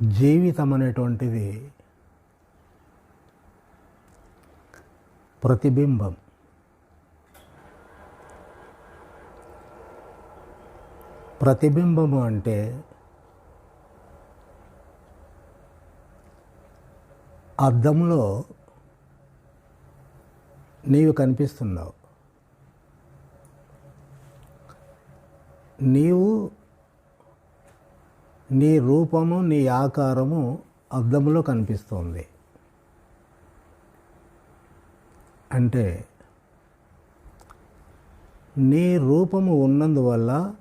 జీవితం అనేటువంటిది ప్రతిబింబం. ప్రతిబింబము అంటే అద్దంలో నీవు కనిపిస్తున్నావు. నీవు నీ రూపము నీ ఆకారము అద్దంలో కనిపిస్తుంది. అంటే నీ రూపము ఉన్నందువల్ల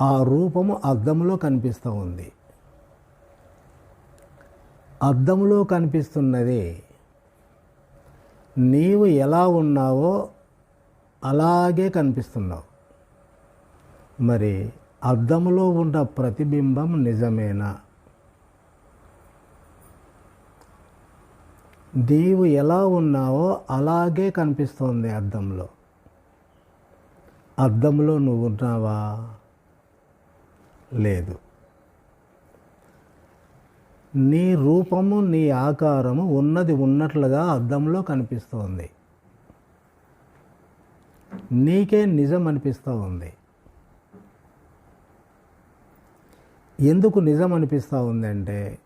ఆ రూపము అద్దంలో కనిపిస్తూ ఉంది అద్దంలో కనిపిస్తున్నది నీవు ఎలా ఉన్నావో అలాగే కనిపిస్తున్నావు. మరి అద్దంలో ఉన్న ప్రతిబింబం నిజమేనా? నీవు ఎలా ఉన్నావో అలాగే కనిపిస్తోంది అద్దంలో అద్దంలో నువ్వు ఉన్నావా? లేదు. నీ రూపము నీ ఆకారము ఉన్నది ఉన్నట్లుగా అద్దంలో కనిపిస్తోంది. నీకే నిజం అనిపిస్తూ ఉంది ఎందుకు నిజం అనిపిస్తూ ఉందంటే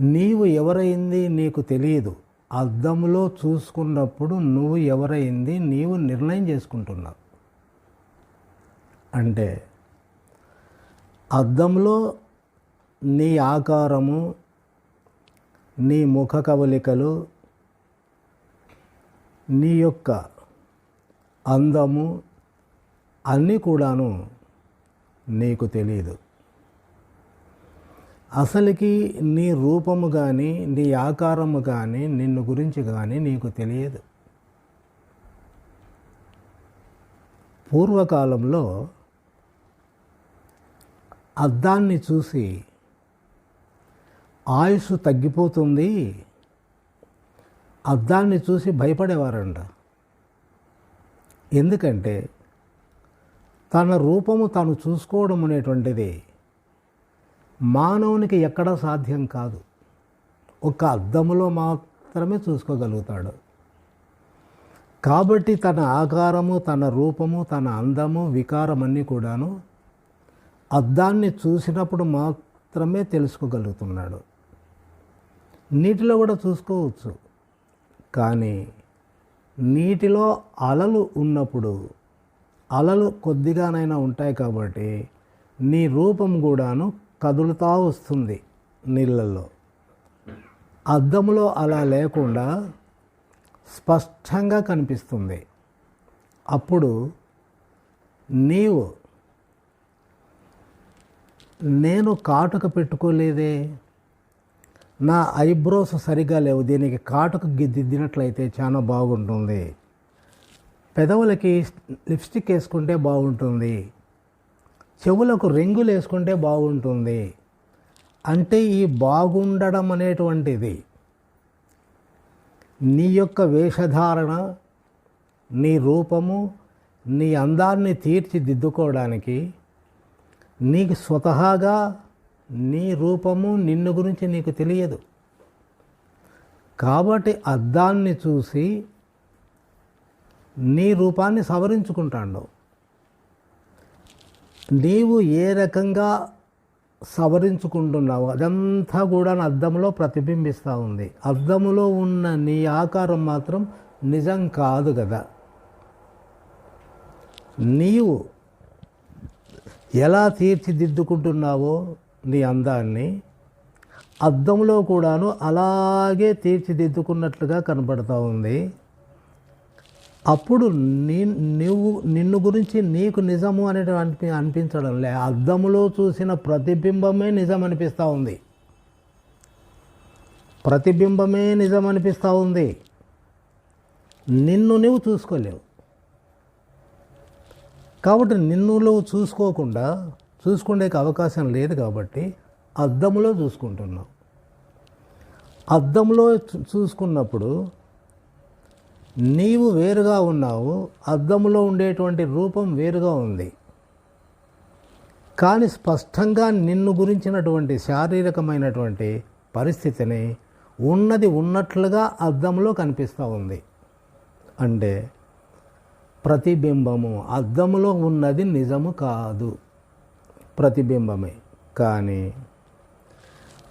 నీవు ఎవరైంది నీకు తెలియదు. అద్దంలో చూసుకున్నప్పుడు నువ్వు ఎవరైంది నీవు నిర్ణయం చేసుకుంటున్నావు. అంటే అద్దంలో నీ ఆకారము నీ ముఖ కవలికలు నీ యొక్క అందము అన్నీ కూడాను నీకు తెలియదు. అసలుకి నీ రూపము కానీ నీ ఆకారము కానీ నిన్ను గురించి కానీ నీకు తెలియదు. పూర్వకాలంలో అద్దాన్ని చూసి ఆయుష్ తగ్గిపోతుంది. అద్దాన్ని చూసి భయపడేవారంట. ఎందుకంటే తన రూపము తాను చూసుకోవడం అనేటువంటిది మానవునికి ఎక్కడా సాధ్యం కాదు. ఒక అద్దములో మాత్రమే చూసుకోగలుగుతాడు. కాబట్టి తన ఆకారము తన రూపము తన అందము వికారం అన్నీ కూడాను అద్దాన్ని చూసినప్పుడు మాత్రమే తెలుసుకోగలుగుతున్నాడు. నీటిలో కూడా చూసుకోవచ్చు. కానీ నీటిలో అలలు ఉన్నప్పుడు అలలు కొద్దిగానైనా ఉంటాయి కాబట్టి నీ రూపం కూడాను కదులుతూ వస్తుంది నీళ్ళల్లో. అద్దంలో అలా లేకుండా స్పష్టంగా కనిపిస్తుంది. అప్పుడు నీవు నేను కాటుక పెట్టుకోలేదే? నా ఐబ్రోస్ సరిగా లేవు. దీనికి కాటుక దిద్దినట్లయితే చాలా బాగుంటుంది. పెదవులకి లిప్స్టిక్ వేసుకుంటే బాగుంటుంది. చెవులకు రింగులు వేసుకుంటే బాగుంటుంది. అంటే ఈ బాగుండడం అనేటువంటిది. నీ యొక్క వేషధారణ నీ రూపము నీ అందాన్ని తీర్చిదిద్దుకోవడానికి నీకు స్వతహాగా నీ రూపము నిన్ను గురించి నీకు తెలియదు. కాబట్టి అద్దాన్ని చూసి నీ రూపాన్ని సవరించుకుంటాడు నీవు ఏ రకంగా సవరించుకుంటున్నావు అదంతా కూడా అద్దంలో ప్రతిబింబిస్తూ ఉంది. అద్దములో ఉన్న నీ ఆకారం మాత్రం నిజం కాదు కదా. నీవు ఎలా తీర్చిదిద్దుకుంటున్నావో నీ అందాన్ని అద్దంలో కూడాను అలాగే తీర్చిదిద్దుకున్నట్లుగా కనబడుతూ ఉంది. అప్పుడు నీ నువ్వు నిన్ను గురించి నీకు నిజము అనేటువంటి అనిపించడం లే. అద్దంలో చూసిన ప్రతిబింబమే నిజం అనిపిస్తూ ఉంది. ప్రతిబింబమే నిజం అనిపిస్తూ ఉంది. నిన్ను నువ్వు చూసుకోలేవు. కాబట్టి నిన్ను నువ్వు చూసుకోకుండా చూసుకునే అవకాశం లేదు కాబట్టి అద్దంలో చూసుకుంటున్నావు. అద్దంలో చూసుకున్నప్పుడు నీవు వేరుగా ఉన్నావు అద్దంలో ఉండేటువంటి రూపం వేరుగా ఉంది. కానీ స్పష్టంగా నిన్ను గురించినటువంటి శారీరకమైనటువంటి పరిస్థితిని ఉన్నది ఉన్నట్లుగా అద్దంలో కనిపిస్తూ ఉంది. అంటే ప్రతిబింబము అద్దంలో ఉన్నది నిజము కాదు. ప్రతిబింబమే. కానీ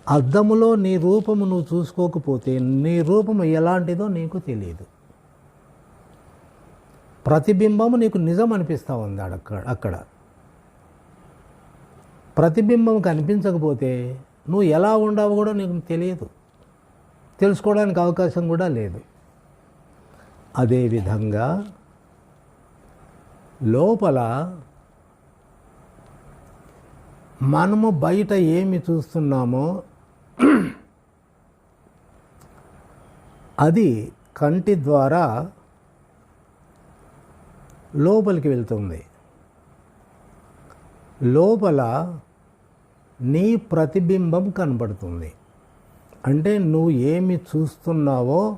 అద్దములో నీ రూపము నువ్వు చూసుకోకపోతే నీ రూపము ఎలాంటిదో నీకు తెలియదు. ప్రతిబింబము నీకు నిజం అనిపిస్తూ ఉంది అక్కడ అక్కడ. ప్రతిబింబం కనిపించకపోతే నువ్వు ఎలా ఉండవు కూడా నీకు తెలియదు. తెలుసుకోవడానికి అవకాశం కూడా లేదు. అదేవిధంగా లోపల మనము బయట ఏమి చూస్తున్నామో అది కంటి ద్వారా లోపలికి వెళ్తుంది. లోపల నీ ప్రతిబింబం కనబడుతుంది. అంటే నువ్వు ఏమి చూస్తున్నావో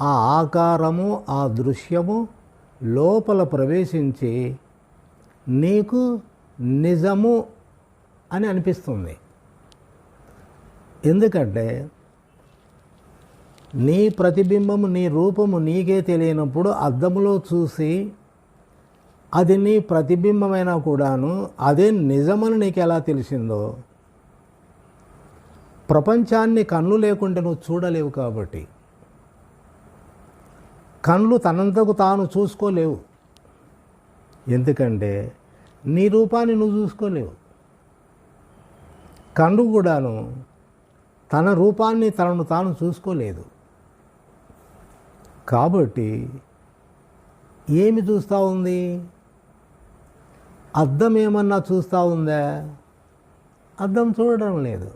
ఆ ఆకారము ఆ దృశ్యము లోపల ప్రవేశించి నీకు నిజము అని అనిపిస్తుంది. ఎందుకంటే నీ ప్రతిబింబము నీ రూపము నీకే తెలియనప్పుడు అద్దములో చూసి అది నీ ప్రతిబింబమైనా కూడాను అదే నిజమని నీకు ఎలా తెలిసిందో? ప్రపంచాన్ని కన్ను లేకుంటే నువ్వు చూడలేవు కాబట్టి. కళ్ళు తనంతకు తాను చూసుకోలేవు. ఎందుకంటే నీ రూపాన్ని నువ్వు చూసుకోలేవు. కళ్ళు కూడాను తన రూపాన్ని తనను తాను చూసుకోలేదు. కాబట్టి ఏమి చూస్తూ ఉంది? అద్దం ఏమన్నా చూస్తూ ఉందా? అద్దం చూడడం లేదు.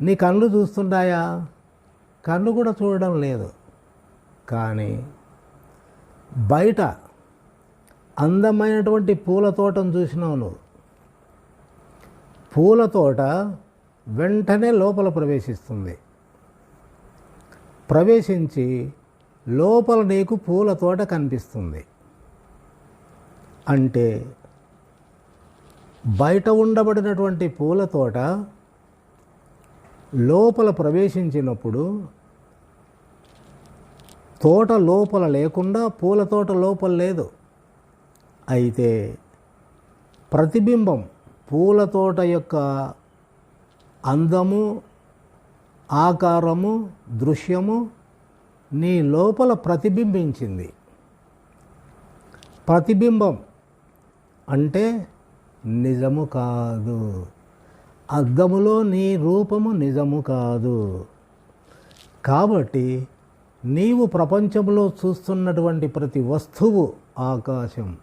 నీ కళ్ళు చూస్తుంటాయా? కళ్ళు కూడా చూడడం లేదు. కానీ బయట అందమైనటువంటి పూల తోటను చూసినావు నువ్వు. పూల తోట వెంటనే లోపల ప్రవేశిస్తుంది. ప్రవేశించి లోపల నీకు పూల తోట కనిపిస్తుంది. అంటే బయట ఉండబడినటువంటి పూల తోట లోపల ప్రవేశించినప్పుడు తోట లోపల లేకుండా పూల తోట లోపల లేదు. అయితే ప్రతిబింబం పూల తోట యొక్క అందము ఆకారము దృశ్యము నీ లోపల ప్రతిబింబించింది. ప్రతిబింబం అంటే నిజము కాదు. అద్దములో నీ రూపము నిజము కాదు. కాబట్టి నీవు ప్రపంచంలో చూస్తున్నటువంటి ప్రతి వస్తువు ఆకాశం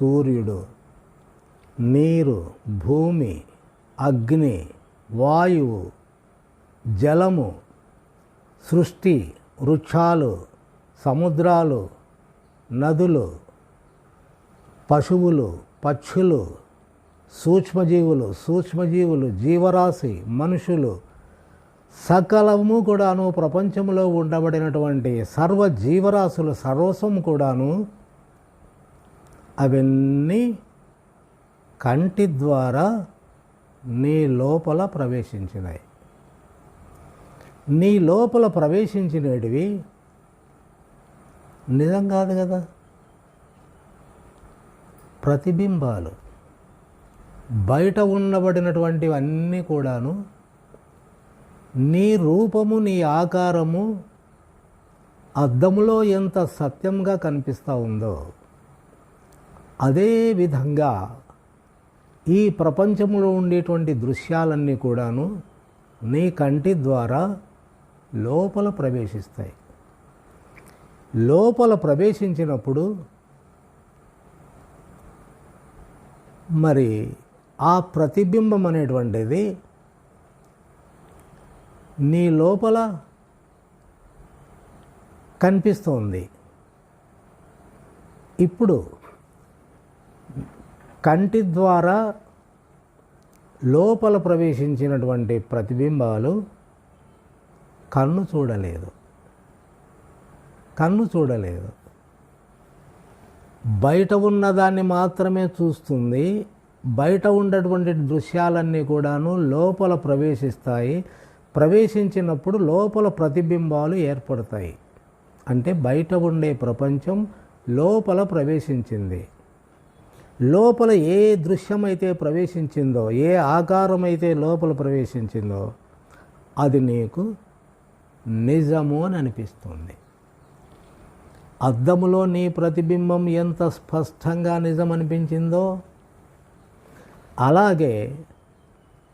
సూర్యుడు నీరు భూమి అగ్ని వాయువు జలము సృష్టి వృక్షాలు సముద్రాలు నదులు పశువులు పక్షులు సూక్ష్మజీవులు సూక్ష్మజీవులు జీవరాశి మనుషులు సకలము కూడాను ప్రపంచంలో ఉండబడినటువంటి సర్వ జీవరాశులు సర్వస్వం కూడాను అవన్నీ కంటి ద్వారా నీ లోపల ప్రవేశించినాయి. నీ లోపల ప్రవేశించినటివి నిజం కాదు కదా? ప్రతిబింబాలు. బయట ఉన్నబడినటువంటివన్నీ కూడాను నీ రూపము నీ ఆకారము అద్దములో ఎంత సత్యంగా కనిపిస్తూ ఉందో అదే విధంగా ఈ ప్రపంచంలో ఉండేటువంటి దృశ్యాలన్నీ కూడాను నీ కంటి ద్వారా లోపల ప్రవేశిస్తాయి. లోపల ప్రవేశించినప్పుడు మరి ఆ ప్రతిబింబం అనేటువంటిది నీ లోపల కనిపిస్తోంది. ఇప్పుడు కంటి ద్వారా లోపల ప్రవేశించినటువంటి ప్రతిబింబాలు కన్ను చూడలేదు. కన్ను చూడలేదు. బయట ఉన్నదాన్ని మాత్రమే చూస్తుంది. బయట ఉండేటువంటి దృశ్యాలన్నీ కూడాను లోపల ప్రవేశిస్తాయి. ప్రవేశించినప్పుడు లోపల ప్రతిబింబాలు ఏర్పడతాయి. అంటే బయట ఉండే ప్రపంచం లోపల ప్రవేశించింది. లోపల ఏ దృశ్యమైతే ప్రవేశించిందో ఏ ఆకారం అయితే లోపల ప్రవేశించిందో అది నీకు నిజము అని అనిపిస్తుంది. అద్దములో నీ ప్రతిబింబం ఎంత స్పష్టంగా నిజం అనిపించిందో అలాగే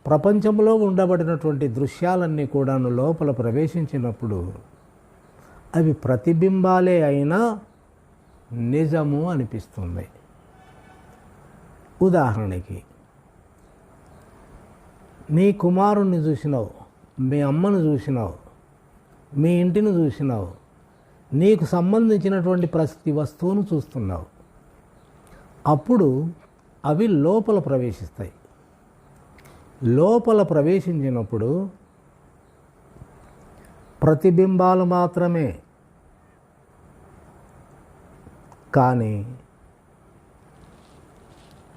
ప్రపంచంలో ఉండబడినటువంటి దృశ్యాలన్నీ కూడాను లోపల ప్రవేశించినప్పుడు అవి ప్రతిబింబాలే అయినా నిజము అనిపిస్తుంది. ఉదాహరణకి నీ కుమారుణ్ణి చూసినావు మీ అమ్మను చూసినావు మీ ఇంటిని చూసినావు నీకు సంబంధించినటువంటి ప్రతి వస్తువును చూస్తున్నావు. అప్పుడు అవి లోపల ప్రవేశిస్తాయి. లోపల ప్రవేశించినప్పుడు ప్రతిబింబాలు మాత్రమే. కానీ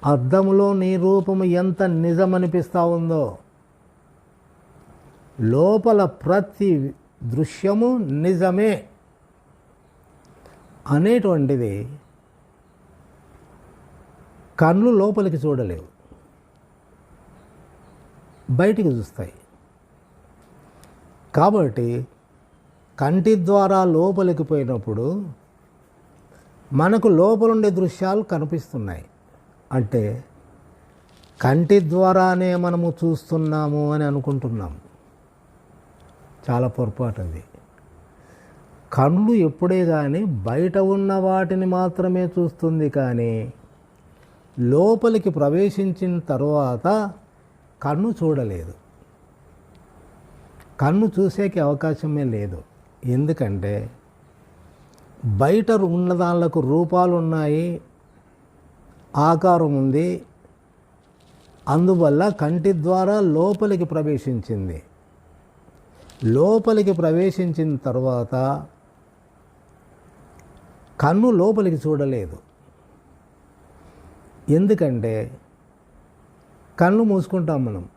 అద్దంలో నీ రూపము ఎంత నిజమనిపిస్తూ ఉందో లోపల ప్రతి దృశ్యము నిజమే అనేటువంటిది కళ్ళు లోపలికి చూడలేవు. బయటికి చూస్తాయి. కాబట్టి కంటి ద్వారా లోపలికి పోయినప్పుడు మనకు లోపలుండే దృశ్యాలు కనిపిస్తున్నాయి. అంటే కంటి ద్వారానే మనము చూస్తున్నాము అని అనుకుంటున్నాము చాలా పొరపాటు అది కళ్ళు ఎప్పుడే కానీ బయట ఉన్న వాటిని మాత్రమే చూస్తుంది కానీ లోపలికి ప్రవేశించిన తర్వాత కన్ను చూడలేదు. కన్ను చూసేకి అవకాశమే లేదు. ఎందుకంటే బయట ఉన్న దానిలకు రూపాలు ఉన్నాయి ఆకారం ఉంది. అందువల్ల కంటి ద్వారా లోపలికి ప్రవేశించింది. లోపలికి ప్రవేశించిన తర్వాత కన్ను లోపలికి చూడలేదు. ఎందుకంటే కళ్ళు మూసుకుంటాం మనం.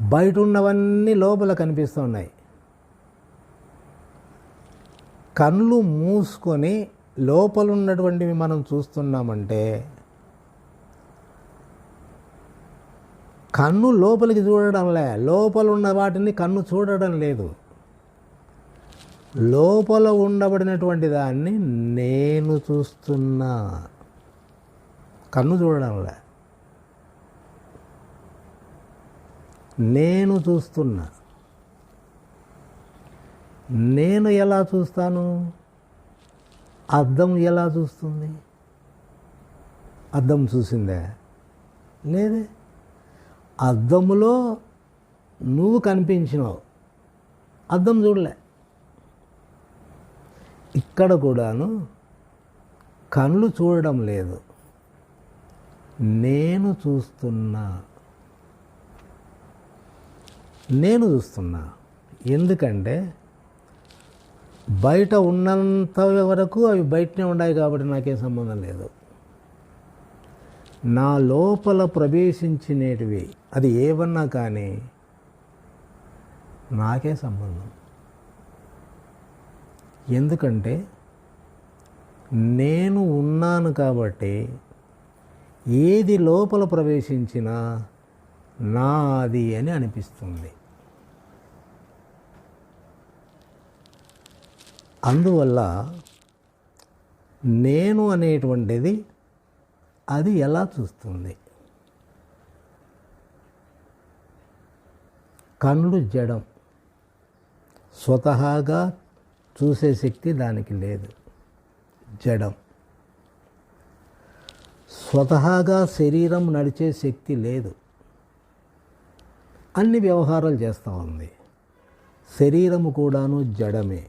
బయట ఉన్నవన్నీ లోపల కనిపిస్తున్నాయి కళ్ళు మూసుకొని లోపల ఉన్నటువంటివి మనం చూస్తున్నామంటే కన్ను లోపలికి చూడడంలే లోపల ఉన్న వాటిని కన్ను చూడడం లేదు. లోపల ఉండబడినటువంటి దాన్ని నేను చూస్తున్నా. కన్ను చూడడంలే నేను చూస్తున్నా. నేను ఎలా చూస్తాను? అద్దం ఎలా చూస్తుంది? అద్దం చూసిందే? లేదే. అద్దములో నువ్వు కనిపించినావు. అద్దం చూడలే. ఇక్కడ కూడాను కళ్ళు చూడడం లేదు. నేను చూస్తున్నా. నేను చూస్తున్నా. ఎందుకంటే బయట ఉన్నంత వరకు అవి బయటనే ఉన్నాయి కాబట్టి నాకేం సంబంధం లేదు. నా లోపల ప్రవేశించినటివి అది ఏమన్నా కానీ నాకే సంబంధం. ఎందుకంటే నేను ఉన్నాను కాబట్టి ఏది లోపల ప్రవేశించినా నాది అని అనిపిస్తుంది. అందువల్ల నేను అనేటువంటిది అది ఎలా చూస్తుంది? కళ్ళు జడం. స్వతహాగా చూసే శక్తి దానికి లేదు. జడం. స్వతహాగా శరీరం నడిచే శక్తి లేదు. అన్ని వ్యవహారాలు చేస్తూ ఉంది. శరీరము కూడాను జడమే.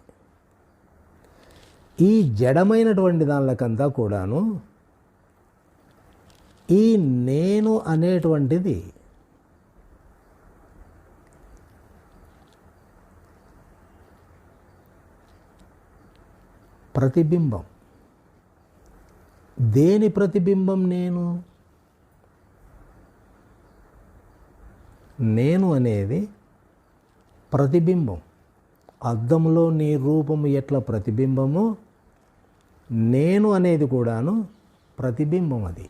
ఈ జడమైనటువంటి దానికంతా కూడాను ఈ నేను అనేటువంటిది ప్రతిబింబం. దేని ప్రతిబింబం నేను? నేను అనేది ప్రతిబింబం. అద్దంలో నీ రూపము ఎట్లా ప్రతిబింబము? నేను అనేది కూడాను ప్రతిబింబం అది.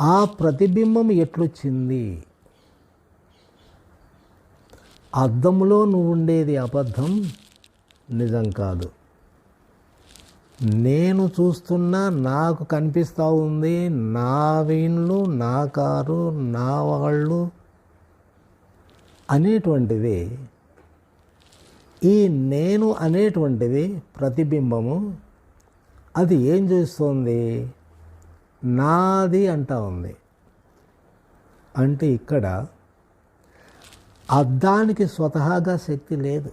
ఆ ప్రతిబింబం ఎట్లొచ్చింది? అద్దంలో నువ్వు ఉండేది అబద్ధం? నిజం కాదు. నేను చూస్తున్నా నాకు కనిపిస్తూ ఉంది. నా వీళ్ళు నా కారు నా వాళ్ళు అనేటువంటిది ఈ నేను అనేటువంటిది ప్రతిబింబము. అది ఏం చేస్తుంది? నాది అంటా ఉంది. అంటే ఇక్కడ అద్దానికి స్వతహాగా శక్తి లేదు.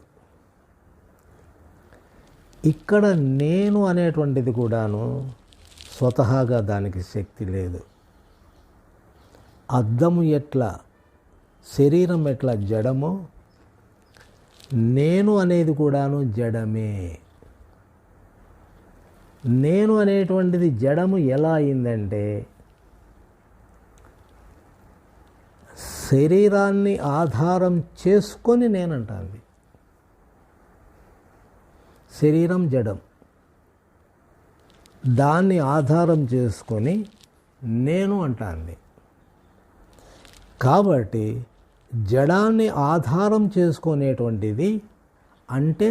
ఇక్కడ నేను అనేటువంటిది కూడాను స్వతహాగా దానికి శక్తి లేదు. అద్దము ఎట్లా శరీరం ఎట్లా జడమో నేను అనేది కూడాను జడమే. నేను అనేటువంటిది జడము ఎలా అయిందంటే శరీరాన్ని ఆధారం చేసుకొని నేనంటాంది. శరీరం జడం. దాన్ని ఆధారం చేసుకొని నేను అంటాను కాబట్టి జడాన్ని ఆధారం చేసుకునేటువంటిది అంటే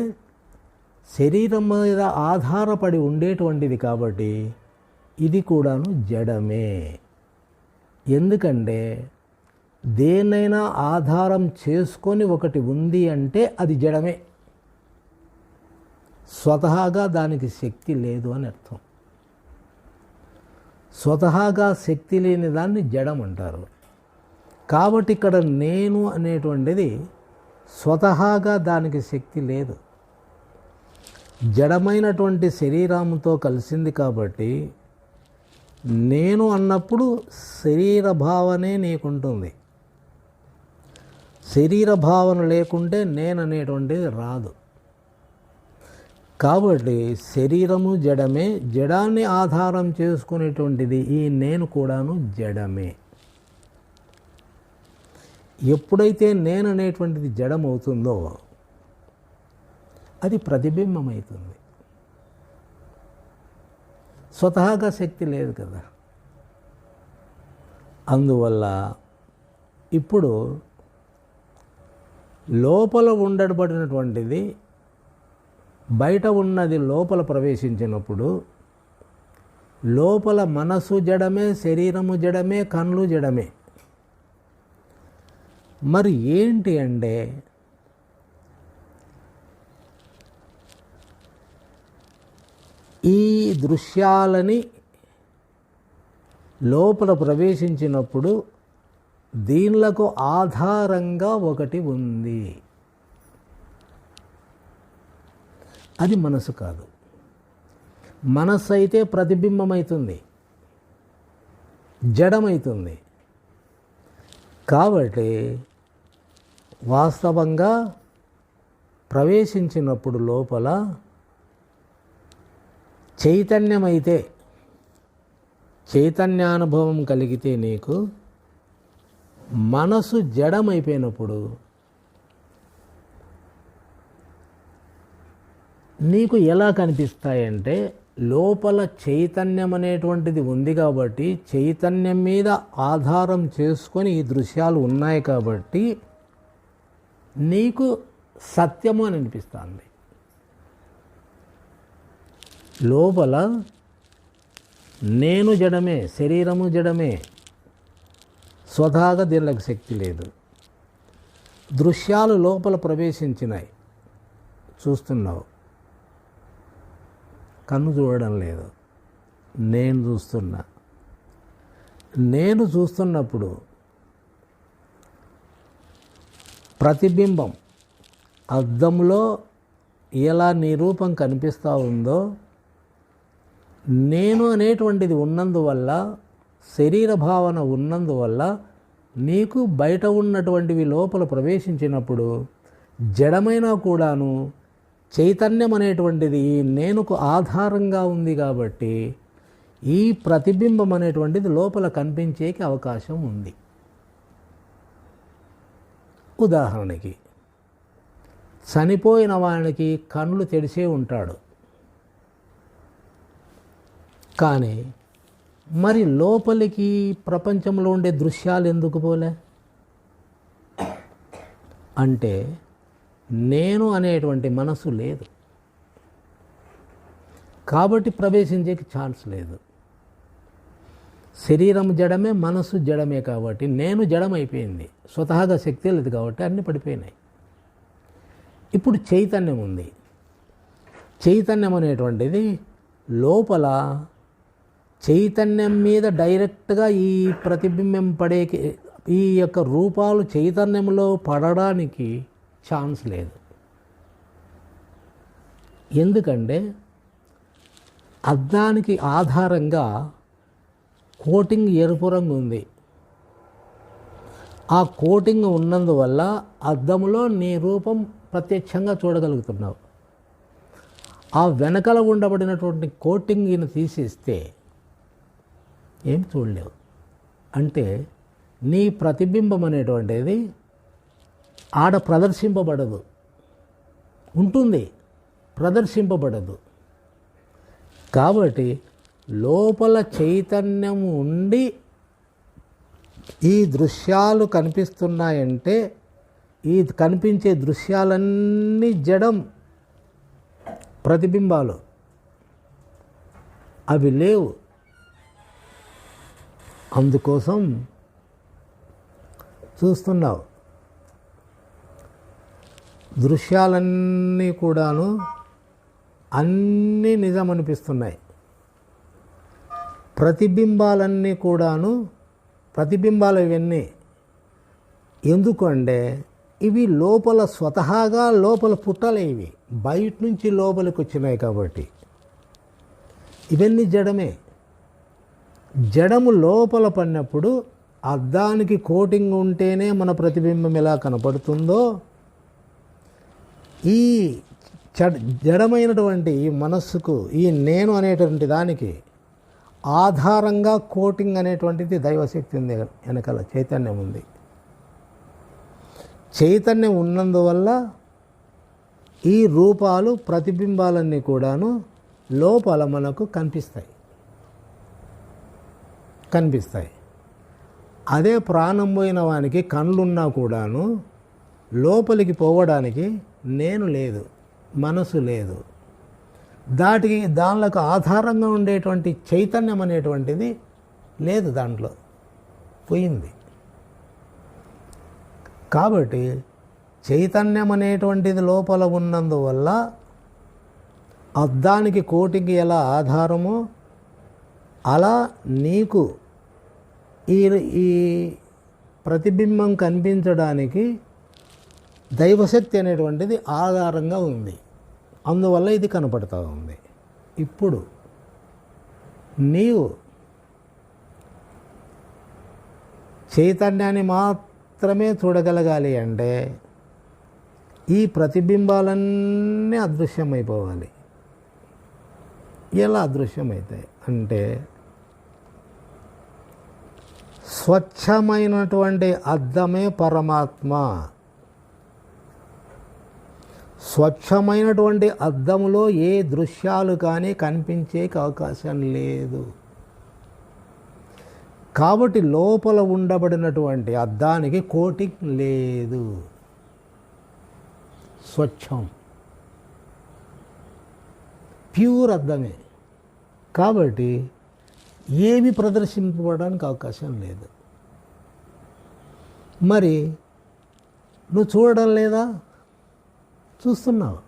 శరీరం మీద ఆధారపడి ఉండేటువంటిది కాబట్టి ఇది కూడాను జడమే. ఎందుకంటే దేన్నైనా ఆధారం చేసుకొని ఒకటి ఉంది అంటే అది జడమే. స్వతహాగా దానికి శక్తి లేదు అని అర్థం. స్వతహాగా శక్తి లేని దాన్ని జడం అంటారు. కాబట్టి ఇక్కడ నేను అనేటువంటిది స్వతహాగా దానికి శక్తి లేదు. జడమైనటువంటి శరీరంతో కలిసింది కాబట్టి నేను అన్నప్పుడు శరీర భావనే నీకుంటుంది. శరీర భావన లేకుంటే నేను అనేటువంటిది రాదు. కాబట్టి శరీరము జడమే జడాన్ని ఆధారం చేసుకునేటువంటిది ఈ నేను కూడాను జడమే. ఎప్పుడైతే నేను అనేటువంటిది జడమవుతుందో అది ప్రతిబింబమవుతుంది స్వతహాగా శక్తి లేదు కదా. అందువల్ల ఇప్పుడు లోపల ఉండబడినటువంటిది బయట ఉన్నది లోపల ప్రవేశించినప్పుడు లోపల మనసు జడమే శరీరము జడమే కళ్ళు జడమే. మరి ఏంటి అంటే ఈ దృశ్యాలని లోపల ప్రవేశించినప్పుడు దీనిలకు ఆధారంగా ఒకటి ఉంది. అది మనసు కాదు. మనస్సు అయితే ప్రతిబింబమవుతుంది జడమవుతుంది కాబట్టి వాస్తవంగా ప్రవేశించినప్పుడు లోపల చైతన్యమైతే చైతన్యానుభవం కలిగితే నీకు మనసు జడమైపోయినప్పుడు నీకు ఎలా కనిపిస్తాయంటే లోపల చైతన్యం అనేటువంటిది ఉంది కాబట్టి చైతన్యం మీద ఆధారం చేసుకొని ఈ దృశ్యాలు ఉన్నాయి కాబట్టి నీకు సత్యము అని అనిపిస్తుంది. లోపల నేను జడమే శరీరము జడమే స్వతహాగా దీనికి శక్తి లేదు. దృశ్యాలు లోపల ప్రవేశించినాయి. చూస్తున్నావు. కన్ను చూడడం లేదు. నేను చూస్తున్నా. నేను చూస్తున్నప్పుడు ప్రతిబింబం అద్దంలో ఎలా నీ రూపం కనిపిస్తూ ఉందో నేను అనేటువంటిది ఉన్నందువల్ల శరీర భావన ఉన్నందువల్ల నీకు బయట ఉన్నటువంటివి లోపల ప్రవేశించినప్పుడు జడమైనా కూడాను చైతన్యం అనేటువంటిది నేనుకు ఆధారంగా ఉంది కాబట్టి ఈ ప్రతిబింబం అనేటువంటిది లోపల కనిపించేకి అవకాశం ఉంది. ఉదాహరణకి చనిపోయిన వానికి కళ్ళు తెరిచే ఉంటాడు. కానీ మరి లోపలికి ప్రపంచంలో ఉండే దృశ్యాలు ఎందుకు పోలే? అంటే నేను అనేటువంటి మనసు లేదు. కాబట్టి ప్రవేశించేకి ఛాన్స్ లేదు. శరీరం జడమే మనసు జడమే కాబట్టి నేను జడమైపోయింది. స్వతహాగా శక్తి లేదు కాబట్టి అన్నీ పడిపోయినాయి. ఇప్పుడు చైతన్యం ఉంది. చైతన్యం అనేటువంటిది లోపల చైతన్యం మీద డైరెక్ట్గా ఈ ప్రతిబింబం పడే ఈ యొక్క రూపాలు చైతన్యంలో పడడానికి ఛాన్స్ లేదు. ఎందుకంటే అద్దానికి ఆధారంగా కోటింగ్ ఎరుపు రంగు ఉంది. ఆ కోటింగ్ ఉన్నందువల్ల అద్దంలో నీ రూపం ప్రత్యక్షంగా చూడగలుగుతున్నావు. ఆ వెనకల ఉండబడినటువంటి కోటింగ్ని తీసేస్తే ఏం చూడలేవు. అంటే నీ ప్రతిబింబం అనేటువంటిది ఆడ ప్రదర్శింపబడదు. ఉంటుంది ప్రదర్శింపబడదు. కాబట్టి లోపల చైతన్యం ఉండి ఈ దృశ్యాలు కనిపిస్తున్నాయంటే ఈ కనిపించే దృశ్యాలన్నీ జడం ప్రతిబింబాలు. అవి లేవు. అందుకోసం చూస్తున్నావు. దృశ్యాలన్నీ కూడాను అన్నీ నిజం అనిపిస్తున్నాయి ప్రతిబింబాలన్నీ కూడాను ప్రతిబింబాలు ఇవన్నీ ఎందుకంటే ఇవి లోపల స్వతహాగా లోపల పుట్టలే ఇవి. బయట నుంచి లోపలికి వచ్చినాయి కాబట్టి. ఇవన్నీ జడమే. జడము లోపల పడినప్పుడు అద్దానికి కోటింగ్ ఉంటేనే మన ప్రతిబింబం ఎలా కనపడుతుందో ఈ జడ జడమైనటువంటి ఈ మనస్సుకు ఈ నేను అనేటువంటి దానికి ఆధారంగా కోటింగ్ అనేటువంటిది దైవశక్తి ఉంది వెనకాల చైతన్యం ఉంది. చైతన్యం ఉన్నందువల్ల ఈ రూపాలు ప్రతిబింబాలన్నీ కూడాను లోపల మనకు కనిపిస్తాయి. కనిపిస్తాయి. అదే ప్రాణం పోయిన వానికి కళ్ళున్నా కూడాను లోపలికి పోవడానికి నేను లేదు మనసు లేదు. దాటికి దానిలకు ఆధారంగా ఉండేటువంటి చైతన్యం అనేటువంటిది లేదు దాంట్లో పోయింది. కాబట్టి చైతన్యం అనేటువంటిది లోపల ఉన్నందువల్ల అద్దానికి కోటికి ఎలా ఆధారమో అలా నీకు ఈ ఈ ప్రతిబింబం కనిపించడానికి దైవశక్తి అనేటువంటిది ఆధారంగా ఉంది. అందువల్ల ఇది కనపడుతూ ఉంది. ఇప్పుడు నీవు చైతన్యాన్ని మాత్రమే చూడగలగాలి అంటే ఈ ప్రతిబింబాలన్నీ అదృశ్యమైపోవాలి. ఎలా అదృశ్యమవుతాయి అంటే స్వచ్ఛమైనటువంటి అర్థమే పరమాత్మ. స్వచ్ఛమైనటువంటి అద్దంలో ఏ దృశ్యాలు కానీ కనిపించే అవకాశం లేదు. కాబట్టి లోపల ఉండబడినటువంటి అద్దానికి కోటింగ్ లేదు. స్వచ్ఛం. ప్యూర్ అద్దమే. కాబట్టి ఏమి ప్రదర్శింపబడడానికి అవకాశం లేదు. మరి నువ్వు చూడడం లేదా? చూస్తున్నావు.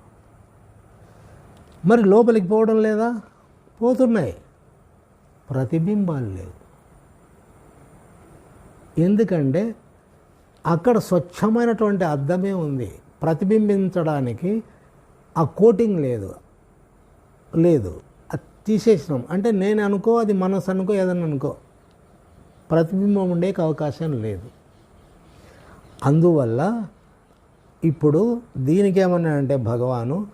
మరి లోపలికి పోవడం లేదా? పోతున్నాయి. ప్రతిబింబాలు లేవు. ఎందుకంటే అక్కడ స్వచ్ఛమైనటువంటి అద్దమే ఉంది. ప్రతిబింబించడానికి ఆ కోటింగ్ లేదు. లేదు. అది తీసేసినాం. అంటే నేను అనుకో అది మనసు అనుకో ఏదన్నా అనుకో. ప్రతిబింబం ఉండేకి అవకాశం లేదు. అందువల్ల ఇప్పుడు దీనికి ఏమన్నా అంటే భగవాను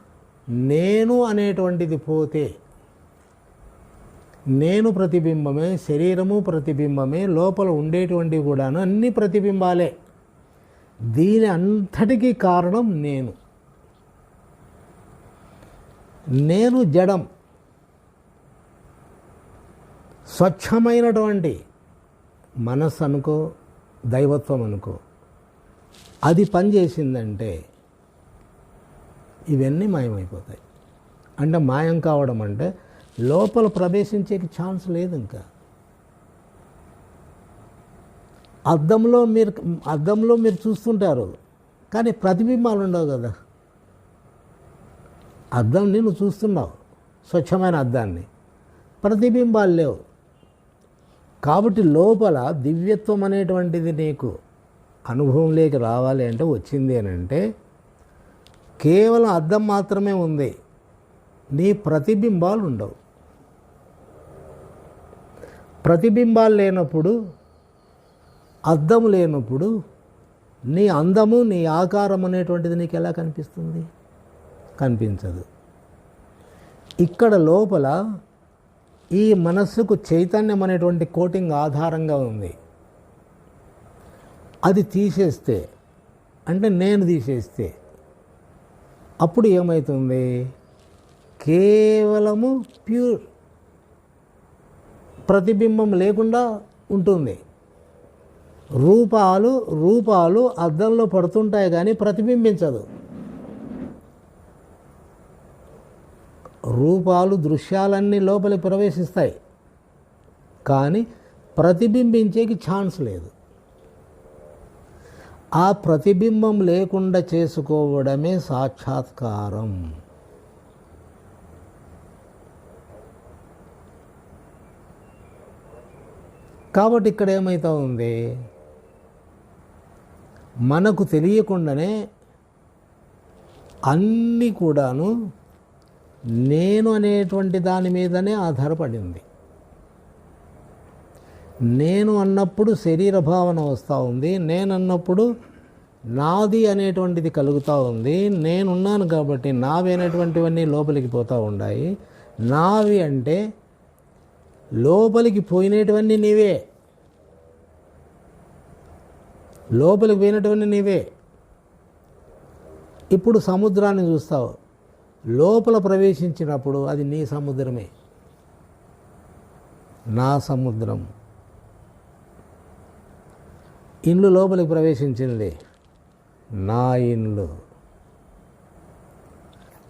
నేను అనేటువంటిది పోతే నేను ప్రతిబింబమే శరీరము ప్రతిబింబమే లోపల ఉండేటువంటివి కూడాను అన్ని ప్రతిబింబాలే. దీని అంతటికీ కారణం నేను. నేను జడం. స్వచ్ఛమైనటువంటి మనస్సు అనుకో దైవత్వం అనుకో అది పనిచేసిందంటే ఇవన్నీ మాయమైపోతాయి. అంటే మాయం కావడం అంటే లోపల ప్రవేశించే ఛాన్స్ లేదు ఇంకా అద్దంలో మీరు అద్దంలో మీరు చూస్తుంటారు కానీ ప్రతిబింబాలు ఉండవు కదా. అద్దం నేను చూస్తున్నావు స్వచ్ఛమైన అద్దాన్ని. ప్రతిబింబాలు లేవు. కాబట్టి లోపల దివ్యత్వం అనేటువంటిది నీకు అనుభవంలోకి రావాలి అంటే వచ్చింది అని అంటే కేవలం అర్థం మాత్రమే ఉంది. నీ ప్రతిబింబాలు ఉండవు. ప్రతిబింబాలు లేనప్పుడు అర్థం లేనప్పుడు నీ అందము నీ ఆకారం అనేటువంటిది నీకు ఎలా కనిపిస్తుంది? కనిపించదు. ఇక్కడ లోపల ఈ మనస్సుకు చైతన్యం అనేటువంటి కోటింగ్ ఆధారంగా ఉంది. అది తీసేస్తే అంటే నేను తీసేస్తే అప్పుడు ఏమవుతుంది కేవలము ప్యూర్ ప్రతిబింబం లేకుండా ఉంటుంది. రూపాలు రూపాలు అద్దంలో పడుతుంటాయి కానీ ప్రతిబింబించదు. రూపాలు దృశ్యాలన్నీ లోపలికి ప్రవేశిస్తాయి. కానీ ప్రతిబింబించేకి ఛాన్స్ లేదు. ఆ ప్రతిబింబం లేకుండా చేసుకోవడమే సాక్షాత్కారం. కాబట్టి ఇక్కడ ఏమవుతా ఉంది? మనకు తెలియకుండానే అన్నీ కూడాను నేను అనేటువంటి దాని మీదనే ఆధారపడింది. నేను అన్నప్పుడు శరీర భావన వస్తూ ఉంది నేను అన్నప్పుడు నాది అనేటువంటిది కలుగుతూ ఉంది నేనున్నాను కాబట్టి నావి అనేటువంటివన్నీ లోపలికి పోతూ ఉన్నాయి నావి అంటే లోపలికి పోయినటువన్నీ నీవే. లోపలికి పోయినటువంటి నీవే. ఇప్పుడు సముద్రాన్ని చూస్తావు. లోపల ప్రవేశించినప్పుడు అది నీ సముద్రమే. నా సముద్రం. ఇండ్లు లోపలికి ప్రవేశించింది. నా ఇండ్లు.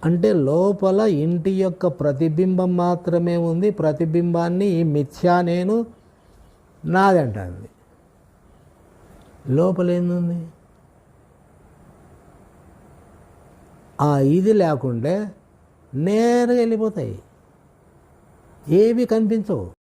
అంటే లోపల ఇంటి యొక్క ప్రతిబింబం మాత్రమే ఉంది. ప్రతిబింబాన్ని ఈ మిథ్యా నేను నాదంటుంది లోపల ఏంది ఆ ఇది లేకుంటే నేరుగా వెళ్ళిపోతాయి. ఏవి కనిపించవు.